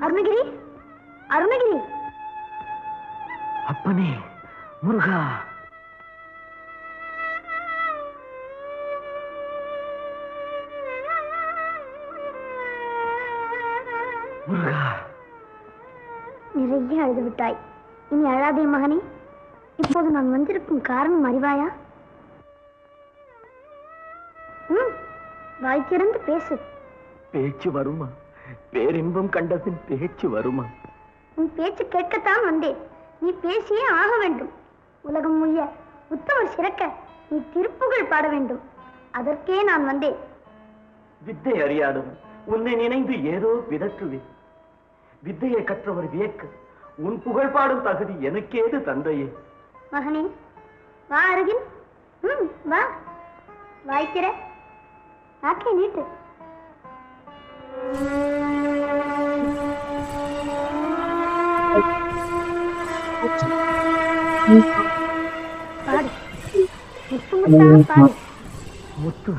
அருணகிரி? அருணகிரி? அப்பனே முருகா. முருகா. நிறைய அழுது விட்டாய் இனி அழாதே மகனே. இப்போது நான் வந்திருக்கும் காரணம் அறிவாயா? ம் வாய் திறந்து பேசு. பேச்சு வருமா? பேரின்பம் கண்டபின் பேச்சு வருமா? உன் பேச்சு கேட்கத்தான் வந்தேன். நீ பேசியே ஆக வேண்டும். உலகம் முய்ய உத்தமர் சிறக்க நீ திருப்புகழ் பாட வேண்டும். அதற்கே நான் வந்தேன். வித்தை அறியாதவன் உன்னை நினைந்து ஏதோ விதற்றுவேன். வித்தையை கற்றவர் வியக்க உன் புகழ் பாடும் தகுதி எனக்கேது தந்தையே. மகனே வா அருகில். வா. வாய்க்கிற நாக்கை நீட்டு பாடு முத்து முத்தா பாடு முத்து